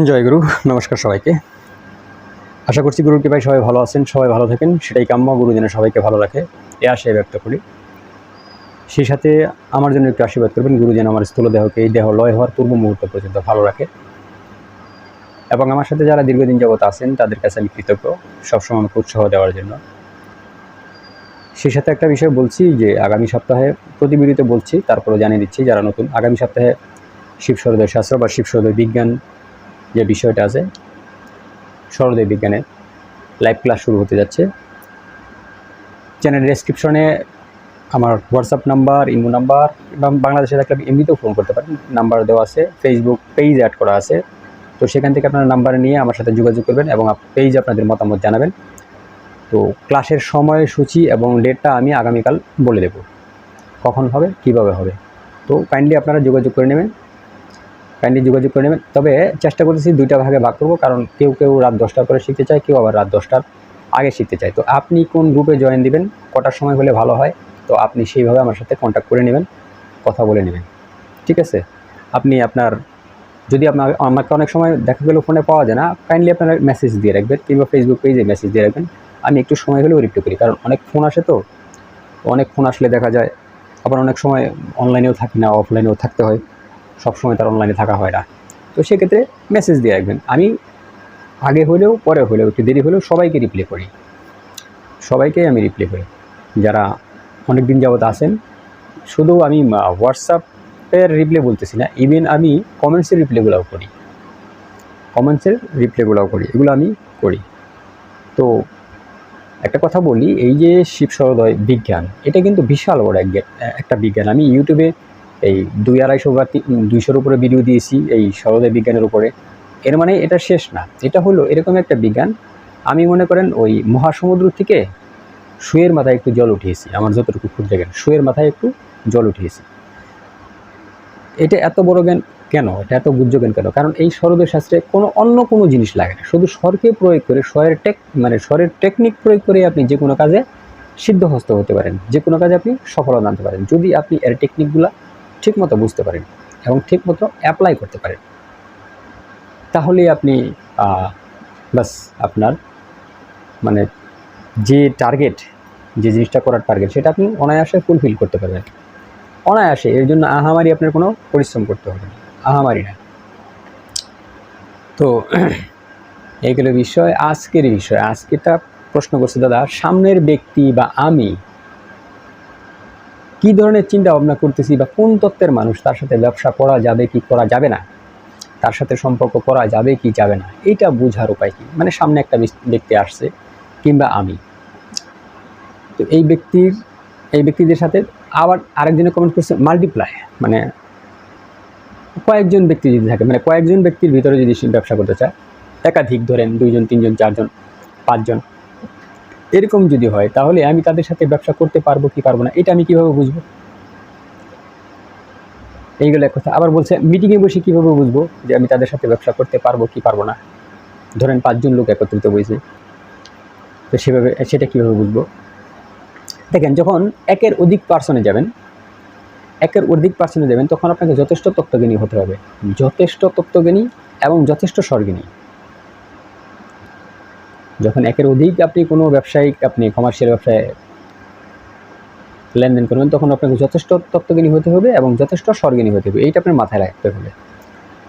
জয় গুরু, নমস্কার সবাইকে। আশা করছি গুরুর কৃপায় সবাই ভালো আছেন, সবাই ভালো থাকেন, সেটাই কাম্য গুরু যেন সবাইকে ভালো রাখে, এ আশায় ব্যক্ত করি। সেই সাথে আমার জন্য একটু আশীর্বাদ করবেন, গুরু যেন আমার স্থূল দেহকে, এই দেহ লয় হওয়ার পূর্ব মুহূর্ত পর্যন্ত ভালো রাখে। এবং আমার সাথে যারা দীর্ঘদিন যাবত আছেন, তাদের কাছে আমি কৃতজ্ঞ, সবসময় আমাকে উৎসাহ দেওয়ার জন্য। সেই সাথে একটা বিষয় বলছি যে, আগামী সপ্তাহে প্রতি ভিডিওতে বলছি তারপরে জানিয়ে দিচ্ছি, যারা নতুন, আগামী সপ্তাহে শিব সরোদয় শাস্ত্র বা শিব সরোদয় বিজ্ঞান যে বিষয়টা আছে সরোদয় বিজ্ঞানের লাইভ ক্লাস শুরু হতে যাচ্ছে। চ্যানেল ডেসক্রিপশনে আমার হোয়াটসঅ্যাপ নাম্বার ইমো নাম্বার এবং বাংলাদেশে থাকলে আপনি এমনিতেও ফোন করতে পারেন। নাম্বার দেওয়া আছে ফেসবুক পেজ অ্যাড করা আছে। তো সেখান থেকে আপনারা নাম্বার নিয়ে আমার সাথে যোগাযোগ করবেন এবং পেজ আপনাদের মতামত জানাবেন। তো ক্লাসের সময়সূচি এবং ডেটটা আমি আগামীকাল বলে দেব। কখন হবে, কীভাবে হবে? তো কাইন্ডলি আপনারা যোগাযোগ করে নেবেন। কাইন্ডলি যোগাযোগ করে নেবেন। তবে চেষ্টা করতেছি দুইটা ভাগে ভাগ করব, কারণ কেউ কেউ রাত দশটার পরে শিখতে চায়, কেউ আবার রাত দশটার আগে শিখতে চায়। তো আপনি কোন গ্রুপে জয়েন দিবেন, কটার সময় হলে ভালো হয়, তো আপনি সেইভাবে আমার সাথে কন্ট্যাক্ট করে নেবেন, কথা বলে নেবেন। ঠিক আছে? আপনি আপনার, যদি আপনার, আমাকে অনেক সময় দেখা গেলেও ফোনে পাওয়া যায় না কাইন্ডলি আপনারা মেসেজ দিয়ে রাখবেন, কিংবা ফেসবুক পেজে মেসেজ দিয়ে রাখবেন। আমি একটু সময় হলেও রিপ্লাই করি, কারণ অনেক ফোন আসে তো, অনেক ফোন আসলে দেখা যায়। আবার অনেক সময় অনলাইনেও থাকি না অফলাইনেও থাকতে হয়। সব সময় তার অনলাইনে থাকা হয় না। তো সেক্ষেত্রে মেসেজ দিয়ে রাখবেন। আমি আগে হলেও, পরে হলেও, একটু দেরি হলেও সবাইকে রিপ্লাই করি। সবাইকেই আমি রিপ্লাই করি। যারা অনেক দিন যাবত আসেন শুধু আমি হোয়াটসঅ্যাপের রিপ্লাই বলতেছি না ইভেন আমি কমেন্টসের রিপ্লাইগুলোও করি। কমেন্টসের রিপ্লাইগুলোও করি, এগুলো আমি করি। তো একটা কথা বলি, এই যে শিব সরোদয় বিজ্ঞান, এটা কিন্তু বিশাল বড় একটা বিজ্ঞান। আমি ইউটিউবে এই দুই আড়াইশো বা দুইশোর উপরে ভিডিও দিয়েছি এই সরোদয় বিজ্ঞানের উপরে। এর মানে এটা শেষ না। এটা হলো এরকম একটা বিজ্ঞান। আমি মনে করেন ওই মহাসমুদ্র থেকে শুয়ের মাথায় একটু জল উঠিয়েছি। আমার যতটুকু ক্ষুদ্র জ্ঞান শুয়ের মাথায় একটু জল উঠিয়েছি। এটা এত বড় জ্ঞান কেন? এটা এত গুজ্জ জ্ঞান কেন? কারণ এই সরোদয় শাস্ত্রে কোনো অন্য কোনো জিনিস লাগে না। শুধু স্বরকে প্রয়োগ করে, স্বরের টেক মানে স্বরের টেকনিক প্রয়োগ করে আপনি যে কোনো কাজে সিদ্ধহস্ত হতে পারেন। যে কোনো কাজে আপনি সফলতা আনতে পারেন। যদি আপনি এর টেকনিকগুলো ঠিকমতো বুঝতে পারেন এবং ঠিকমতো অ্যাপ্লাই করতে পারেন। তাহলে আপনি বাস আপনার মানে যে টার্গেট যে জিনিসটা করার টার্গেট সেটা আপনি অনায়াসে ফুলফিল করতে পারবেন। অনায়াসে এর জন্য আহামারি আপনার কোনো পরিশ্রম করতে হবে না, আহামারি না। তো এইগুলো বিষয়, আজকের বিষয় আজকেটা প্রশ্ন করছে, দাদা, সামনের ব্যক্তি বা আমি কি ধরনের চিন্তা ভাবনা করতেছি বা কোন তত্ত্বের মানুষ তার সাথে ব্যবসা করা যাবে কি করা যাবে না? তার সাথে সম্পর্ক করা যাবে কি যাবে না? এইটা বোঝার উপায় কি? মানে সামনে একটা ব্যক্তি আসছে কিংবা আমি। তো এই ব্যক্তির, এই ব্যক্তিদের সাথে আবার আরেকজনে কমেন্ট করছে মাল্টিপ্লাই মানে কয়েকজন ব্যক্তি যদি থাকে মানে কয়েকজন ব্যক্তির ভিতরে যদি ব্যবসা করতে চায়, একাধিক ধরেন দুইজন, তিনজন, চারজন, পাঁচজন এরকম যদি হয়, তাহলে আমি তাদের সাথে ব্যবসা করতে পারব কি পারব না, এটা আমি কীভাবে বুঝব? এইগুলো এক কথা। আবার বলছে মিটিংয়ে বসে কীভাবে বুঝব যে আমি তাদের সাথে ব্যবসা করতে পারব কি পারব না? ধরেন পাঁচজন লোক একত্রিত হয়েছে, তো সেভাবে, সেটা কীভাবে বুঝব? দেখেন, যখন একের অধিক পার্সনে যাবেন, একের অধিক পার্সনে যাবেন, তখন আপনাকে যথেষ্ট তত্ত্বজ্ঞানী হতে হবে। যথেষ্ট তত্ত্বজ্ঞানী এবং যথেষ্ট স্বর্গিনী যখন একের অধিক আপনি কোনো ব্যবসায়িক, আপনি কমার্শিয়াল ব্যবসায় লেনদেন করবেন, তখন আপনাকে যথেষ্ট তত্ত্বজ্ঞানী হতে হবে এবং যথেষ্ট স্বর্গিনী হতে হবে। এইটা আপনার মাথায় রাখতে হবে।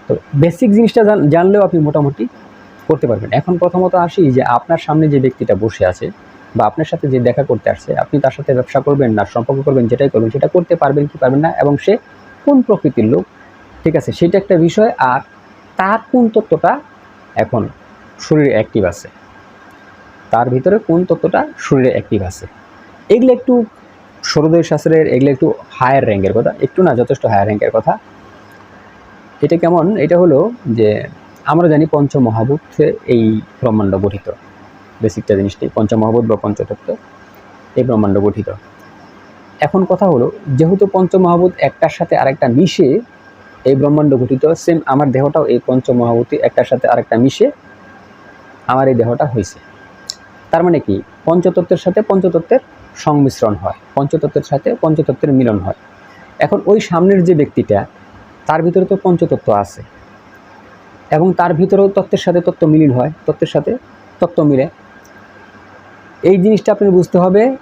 তো বেসিক জিনিসটা জানলেও আপনি মোটামুটি করতে পারবেন। এখন প্রথমত আসি যে আপনার সামনে যে ব্যক্তিটা বসে আছে বা আপনার সাথে যে দেখা করতে আসছে, আপনি তার সাথে ব্যবসা করবেন না, সম্পর্ক করবেন, যেটাই করবেন, সেটা করতে পারবেন কি পারবেন না এবং সে কোন প্রকৃতির লোক, ঠিক আছে? সেটা একটা বিষয়। আর তার কোন তত্ত্বটা এখন শরীরে অ্যাক্টিভ আছে? তার ভিতরে কোন তত্ত্বটা শরীরে অ্যাক্টিভ আছে? এগুলো একটু সরোদয় শাস্ত্রের, এগুলো একটু হায়ার র্যাঙ্কের কথা, একটু না যথেষ্ট হায়ার র্যাঙ্কের কথা। এটা কেমন? এটা হলো যে আমরা জানি পঞ্চমহাভূতে এই ব্রহ্মাণ্ড গঠিত। বেসিকটা জিনিসটি, পঞ্চমহাভূত বা পঞ্চতত্ত্ব এই ব্রহ্মাণ্ড গঠিত। এখন কথা হলো, যেহেতু পঞ্চমহাভূত একটার সাথে আরেকটা মিশে এই ব্রহ্মাণ্ড গঠিত সেম আমার দেহটাও এই পঞ্চমহাভূতি একটার সাথে আরেকটা মিশে আমার এই দেহটা হয়েছে তার মানে কি? পঞ্চতত্ত্বের সাথে পঞ্চতত্ত্বের সংমিশ্রণ হয়। পঞ্চতত্ত্বের সাথে পঞ্চতত্ত্বের মিলন হয়। এখন ওই সামনের যে ব্যক্তিটা, তার ভিতরে তো পঞ্চতত্ত্ব আছে। এবং তার ভিতরেও তত্ত্বের সাথে তত্ত্ব মিলিন হয়। তত্ত্বের সাথে তত্ত্ব মিলে। এই জিনিসটা আপনি বুঝতে হবে।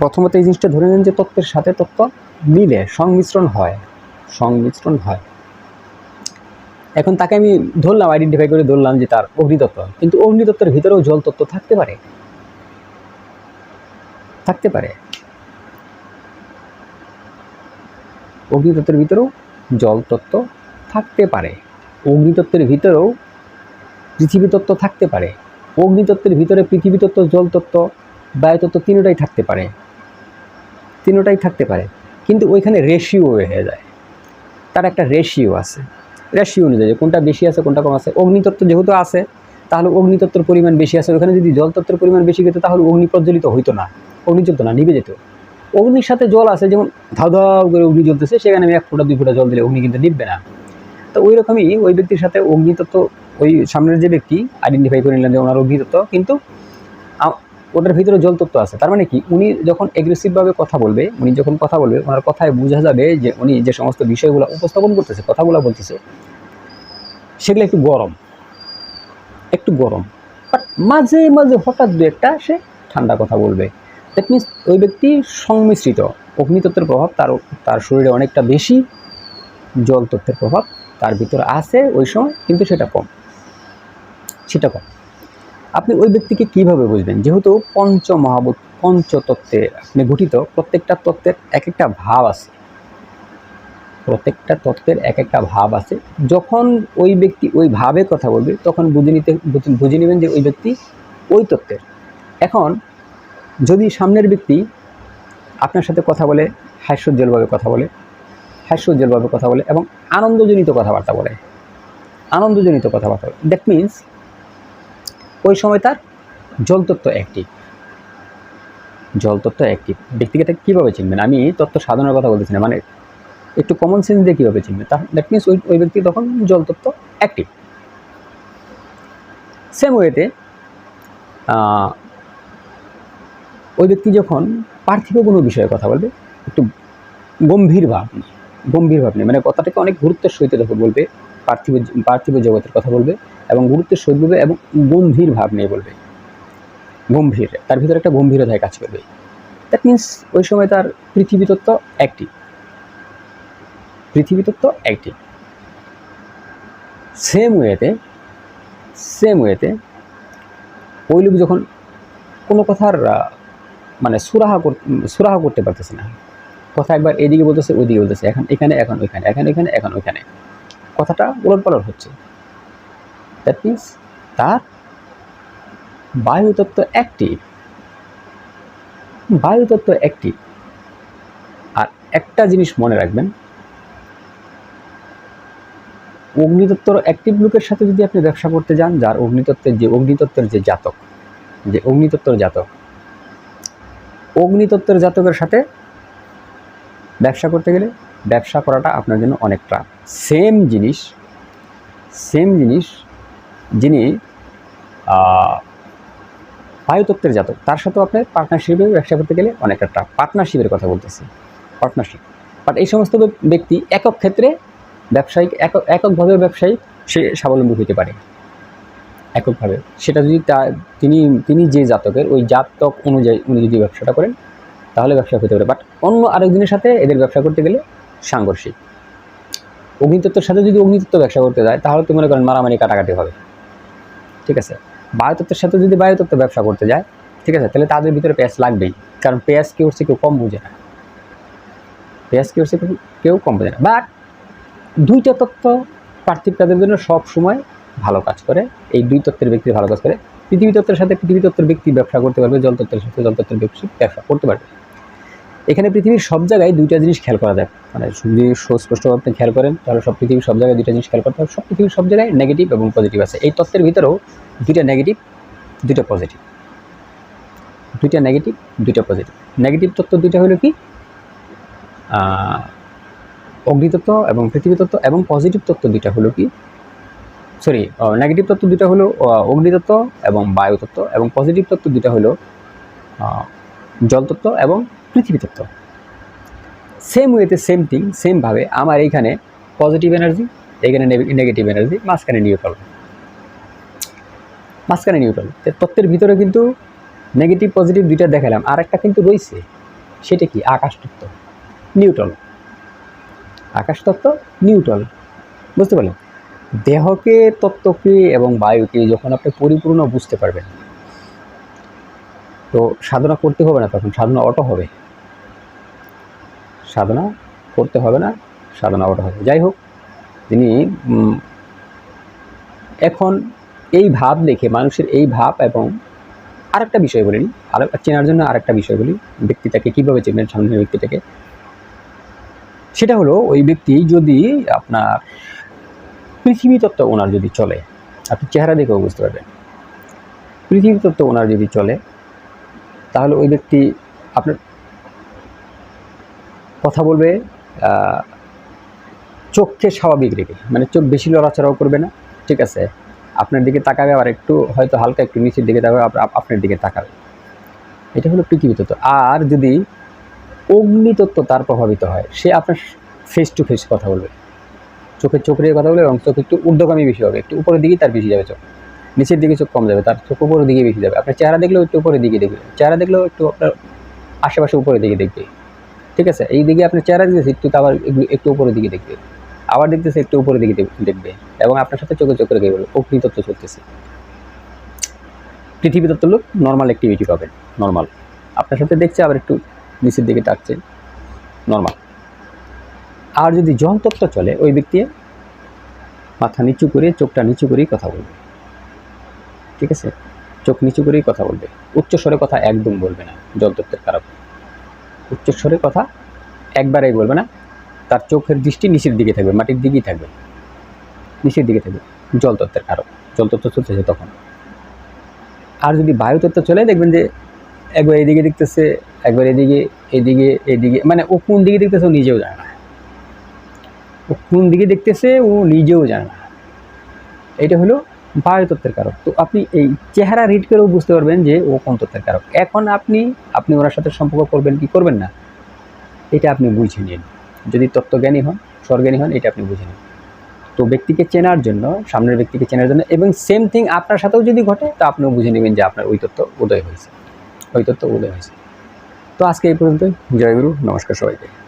প্রথমত এই জিনিসটা ধরে নেন যে তত্ত্বের সাথে তত্ত্ব মিলে, সংমিশ্রণ হয়। সংমিশ্রণ হয়। এখন তাকে আমি ধরলাম আইডেন্টিফাই করে ধরলাম যে তার অগ্নিতত্ত্ব কিন্তু অগ্নিতত্ত্বের ভিতরেও জল তত্ত্ব থাকতে পারে। থাকতে পারে। অগ্নিতত্ত্বের ভিতরেও জল তত্ত্ব থাকতে পারে। অগ্নিতত্ত্বের ভিতরেও পৃথিবী তত্ত্ব থাকতে পারে। অগ্নিতত্ত্বের ভিতরে পৃথিবী তত্ত্ব, জল তত্ত্ব বায়ুতত্ত্ব তিনটাই থাকতে পারে। তিনটাই থাকতে পারে। কিন্তু ওইখানে রেশিও হয়ে যায়। তার একটা রেশিও আছে। রেশিও অনুযায়ী, কোনটা বেশি আছে, কোনটা কম আছে। অগ্নিতত্ত্ব যেহেতু আছে, তাহলে অগ্নিতত্ত্বের পরিমাণ বেশি আছে। ওখানে যদি জল তত্ত্বের পরিমাণ বেশি যেত তাহলে অগ্নি প্রজ্বলিত হইতো না। অগ্নি জ্বলতো না, নিভে যেত। অগ্নির সাথে জল আছে, যেমন ধাও ধাও করে অগ্নি জ্বলতেছে, সেখানে আমি এক ফোঁটা, দুই ফোঁটা জল দিলে অগ্নি কিন্তু নিববে না। তো ওই রকমই ওই ব্যক্তির সাথে অগ্নিতত্ত্ব, ওই সামনের যে ব্যক্তি আইডেন্টিফাই করে নিলেন যে ওনার অগ্নিতত্ত্ব, কিন্তু ওটার ভিতরে জল তত্ত্ব আছে। তার মানে কি? উনি যখন এগ্রেসিভভাবে কথা বলবে, উনি যখন কথা বলবে, ওনার কথায় বোঝা যাবে যে উনি যে সমস্ত বিষয়গুলো উপস্থাপন করতেছে, কথাগুলো বলতেছে, সেগুলো একটু গরম। একটু গরম। বাট মাঝে মাঝে হঠাৎ দু একটা সে ঠান্ডা কথা বলবে। দ্যাট মিনস ওই ব্যক্তি সংমিশ্রিত। অগ্নিতত্ত্বের প্রভাব তার তার শরীরে অনেকটা বেশি, জল তত্ত্বের প্রভাব তার ভিতরে আছে ওই সময়, কিন্তু সেটা কম। সেটা কম। আপনি ওই ব্যক্তিকে কীভাবে বুঝবেন? যেহেতু পঞ্চ মহাবুত পঞ্চতত্ত্বে আপনি গঠিত, প্রত্যেকটা তত্ত্বের এক একটা ভাব আছে। প্রত্যেকটা তত্ত্বের এক একটা ভাব আছে। যখন ওই ব্যক্তি ওই ভাবে কথা বলবে, তখন বুঝে নিতে, বুঝে- বুঝে নেবেন যে ওই ব্যক্তি ওই তত্ত্বের। এখন, যদি সামনের ব্যক্তি আপনার সাথে কথা বলে, হাস্যোজ্জ্বলভাবে কথা বলে, হাস্যোজ্জ্বলভাবে কথা বলে এবং আনন্দজনিত কথাবার্তা বলে, আনন্দজনিত কথাবার্তা বলে দ্যাট মিন্স ওই সময় তার জলতত্ত্ব অ্যাক্টিভ জলতত্ত্ব অ্যাক্টিভ ব্যক্তিকে এটা কীভাবে চিনবেন? আমি তত্ত্ব সাধনার কথা বলতেছি না মানে একটু কমন সেন্স দিয়ে কীভাবে চিনবেন? তা দ্যাট মিন্স ওই ওই ব্যক্তি তখন জলতত্ত্ব অ্যাক্টিভ সেম ওয়েতে ওই ব্যক্তি যখন পার্থিব কোনো বিষয়ে কথা বলবে, একটু গম্ভীর ভাব গম্ভীর ভাব নিয়ে মানে কথাটাকে অনেক গুরুত্বের সহিত যখন বলবে, পার্থিব পার্থিব জগতের কথা বলবে এবং গুরুত্বের সহিত বলবে এবং গম্ভীর ভাব নিয়ে বলবে। গম্ভীর, তার ভিতরে একটা গম্ভীরতায় কাজ করবে। দ্যাট মিন্স ওই সময় তার পৃথিবী তত্ত্ব অ্যাক্টিভ পৃথিবী তত্ত্ব অ্যাক্টিভ সেম ওয়েতে সেম ওয়েতে ওই লোক যখন কোনো কথার মানে সুরাহা সুরাহা করতে পারতেছে না, কথা একবার এদিকে বলতেছে, ওইদিকে বলতেছে, এখন এখানে, এখন ওইখানে, এখন এখানে, এখন ওইখানে। কথাটা উলটপালট হচ্ছে। দ্যাট মিন্স তার বায়ুতত্ত্ব অ্যাক্টিভ বায়ুতত্ত্ব অ্যাক্টিভ আর একটা জিনিস মনে রাখবেন অগ্নিতত্ত্বর অ্যাক্টিভ লোকের সাথে যদি আপনি ব্যবসা করতে যান, যার অগ্নিতত্ত্বের যে অগ্নিতত্ত্বের যে জাতক, যে অগ্নিতত্ত্বর জাতক অগ্নিতত্ত্বের জাতকের সাথে ব্যবসা করতে গেলে ব্যবসা করাটা আপনার জন্য অনেকটা। সেম জিনিস সেম জিনিস যিনি বায়ুতত্ত্বের জাতক, তার সাথেও আপনার পার্টনারশিপে ব্যবসা করতে গেলে অনেকটা পার্টনারশিপের কথা বলতেছি পার্টনারশিপ বাট এই সমস্ত ব্যক্তি একক ক্ষেত্রে ব্যবসায়িক, একক, এককভাবে ব্যবসায়িক সে স্বাবলম্বী হতে পারে। এককভাবে। সেটা যদি তা, তিনি তিনি যে জাতকের, ওই জাতক অনুযায়ী উনি যদি ব্যবসাটা করেন, তাহলে ব্যবসা হতে পারে। বাট অন্য আরেকজনের সাথে এদের ব্যবসা করতে গেলে সাংঘর্ষিক। অগ্নিতত্ত্বের সাথে যদি অগ্নিতত্ত্ব ব্যবসা করতে যায়, তাহলে তো মনে করেন মারামারি কাটাকাটি হবে। ঠিক আছে? বায়ুতত্ত্বের সাথে যদি বায়ুতত্ত্ব ব্যবসা করতে যায়, ঠিক আছে? তাহলে তাদের ভিতরে পেঁয়াজ লাগবেই। কারণ পেঁয়াজ কেউ হচ্ছে কেউ কম বুঝে না। পেঁয়াজ কেউ হচ্ছে কেউ- কম বুঝে না। বাট দুইটা তত্ত্ব পার্থিব কাজের জন্য সব সময় ভালো কাজ করে। এই দুই তত্ত্বের ব্যক্তি ভালো কাজ করে। পৃথিবী তত্ত্বের সাথে পৃথিবী তত্ত্বের ব্যক্তি ব্যবসা করতে পারবে, জল তত্ত্বের সাথে জল তত্ত্বের ব্যক্তি ব্যবসা করতে পারবে। এখানে পৃথিবীর সব জায়গায় দুইটা জিনিস খেয়াল করা যায়। মানে যদি সুস্পষ্টভাবে আপনি খেয়াল করেন, তাহলে সব পৃথিবীর সব জায়গায় দুইটা জিনিস খেয়াল করতে হবে। সব পৃথিবীর সব জায়গায় নেগেটিভ এবং পজিটিভ আছে। এই তত্ত্বের ভিতরেও দুইটা নেগেটিভ দুইটা পজিটিভ দুইটা নেগেটিভ দুইটা পজিটিভ নেগেটিভ তত্ত্ব দুইটা হলো কি? অগ্নিতত্ত্ব এবং পৃথিবী তত্ত্ব এবং পজিটিভ তত্ত্ব দুইটা হলো কি? সরি নেগেটিভ তত্ত্ব দুইটা হলো অগ্নিতত্ত্ব এবং বায়ুতত্ত্ব এবং পজিটিভ তত্ত্ব দুইটা হলো জলতত্ত্ব এবং পৃথিবী তত্ত্ব সেম ওয়েতে সেম থিং সেমভাবে আমার এইখানে পজিটিভ এনার্জি এখানে নেগেটিভ এনার্জি মাঝখানে নিউট্রাল মাঝখানে নিউট্রাল তত্ত্বের ভিতরে কিন্তু নেগেটিভ পজিটিভ দুইটা দেখালাম আর একটা কিন্তু রয়েছে। সেটা কি? আকাশ তত্ত্ব নিউট্রাল আকাশ তত্ত্ব নিউট্রাল বুঝতে পারলেন? দেহকে, তত্ত্বকে এবং বায়ুকে যখন আপনি পরিপূর্ণ বুঝতে পারবেন, তো সাধনা করতে হবে না তখন, সাধনা অটো হবে। সাধনা করতে হবে না, সাধনা অটো হবে। যাই হোক, তিনি এখন এই ভাব দেখে মানুষের এই ভাব এবং আরেকটা বিষয় বলিনি আর চেনার জন্য আরেকটা বিষয় বলি, ব্যক্তিটাকে কীভাবে চেনবেন সামনের ব্যক্তিটাকে, সেটা হলো ওই ব্যক্তি যদি আপনার পৃথিবী তত্ত্ব ওনার যদি চলে, আপনি চেহারা দেখেও বুঝতে পারবেন। পৃথিবী তত্ত্ব ওনার যদি চলে, তাহলে ওই ব্যক্তি আপনার কথা বলবে চোখকে স্বাভাবিক রেখে মানে চোখ বেশি লড়াচড়াও করবে না, ঠিক আছে? আপনার দিকে তাকাবে আর একটু, হয়তো হালকা একটু নিচের দিকে তাকাবে, আপ- আপ- আপনার দিকে তাকাবে। এটা হলো পৃথিবী তত্ত্ব। আর যদি অগ্নিতত্ত্ব তার প্রভাবিত হয়, সে আপনার ফেস টু ফেস কথা বলবে। চোখের চোখ রেখে কথা বলবে এবং চোখ একটু ঊর্ধ্বগামী বেশি হবে, একটু উপরের দিকেই তার বেশি যাবে চোখ। নিচের দিকে চোখ কম যাবে, তার চোখ উপরের দিকে বেশি যাবে। আপনার চেহারা দেখলেও একটু উপরের দিকে দেখবে, চেহারা দেখলেও একটু আপনার আশেপাশে উপরের দিকে দেখবে। ঠিক আছে? এই দিকে আপনার চেহারা দিতেছে একটু আবার একটু উপরের দিকে দেখবে। আবার দেখতেছে একটু উপরের দিকে দেখবে এবং আপনার সাথে চোখে চোখে রেখে বলবে অগ্নিতত্ত্ব চলতেছে। পৃথিবী তত্ত্ব লোক নর্মাল অ্যাক্টিভিটি পাবেন নর্মাল আপনার সাথে দেখছে, আবার একটু নিচের দিকে টাকছে নর্মাল আর যদি জল তত্ত্ব চলে, ওই ব্যক্তি মাথা নিচু করে, চোখটা নিচু করেই কথা বলবে। ঠিক আছে? চোখ নিচু করেই কথা বলবে। উচ্চস্বরে কথা একদম বলবে না জল তত্ত্বের কারক উচ্চস্বরে কথা একবারেই বলবে না। তার চোখের দৃষ্টি নিচের দিকে থাকবে, মাটির দিকেই থাকবে। নিচের দিকে থাকবে, জল তত্ত্বের কারক। জল তত্ত্ব চলতেছে তখন। আর যদি বায়ু তত্ত্ব চলে, দেখবেন যে একবার এদিকে দেখতেছে, একবার এদিকে এদিকে এদিকে মানে ও কোন দিকে দেখতেছে ও নিজেও জানে না। ও কোন দিকে দেখতেছে ও নিজেও জানে না। এটা হলো বায়ু তত্ত্বের কারক। তো আপনি এই চেহারা রিড করেও বুঝতে পারবেন যে ও কোন তত্ত্বের কারক। এখন আপনি আপনি ওনার সাথে সম্পর্ক করবেন কি করবেন না, এটা আপনি বুঝে নিন। যদি তত্ত্বজ্ঞানী হন, স্বর্জ্ঞানী হন, এটা আপনি বুঝে নিন। তো ব্যক্তিকে চেনার জন্য, সামনের ব্যক্তিকে চেনার জন্য এবং সেম থিং আপনার সাথেও যদি ঘটে, তা আপনিও বুঝে নেবেন যে আপনার ওই তত্ত্ব উদয় হয়েছে। ওই তত্ত্ব উদয় হয়েছে। তো আজকে এই পর্যন্ত জয়গুরু নমস্কার সবাইকে।